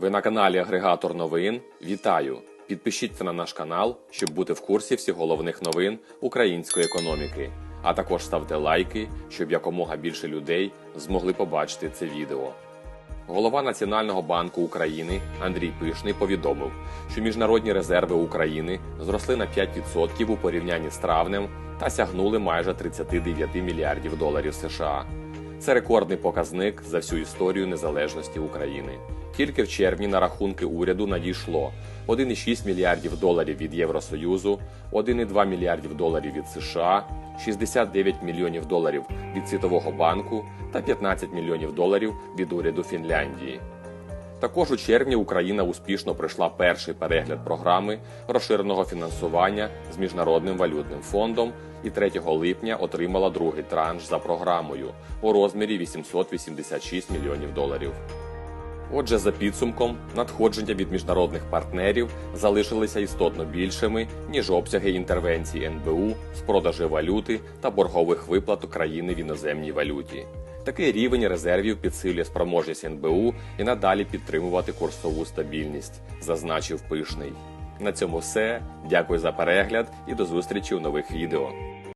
Ви на каналі Агрегатор новин. Вітаю! Підпишіться на наш канал, щоб бути в курсі всіх головних новин української економіки. А також ставте лайки, щоб якомога більше людей змогли побачити це відео. Голова Національного банку України Андрій Пишний повідомив, що міжнародні резерви України зросли на 5% у порівнянні з травнем та сягнули майже 39 мільярдів доларів США. Це рекордний показник за всю історію незалежності України. Тільки в червні на рахунки уряду надійшло 1,6 мільярдів доларів від Євросоюзу, 1,2 мільярдів доларів від США, 69 мільйонів доларів від Світового банку та 15 мільйонів доларів від уряду Фінляндії. Також у червні Україна успішно пройшла перший перегляд програми розширеного фінансування з міжнародним валютним фондом і 3 липня отримала другий транш за програмою у розмірі 886 мільйонів доларів. Отже, за підсумком, надходження від міжнародних партнерів залишилися істотно більшими, ніж обсяги інтервенцій НБУ з продажу валюти та боргових виплат України в іноземній валюті. Такий рівень резервів підсилює спроможність НБУ і надалі підтримувати курсову стабільність, зазначив пишний. На цьому все. Дякую за перегляд і до зустрічі у нових відео.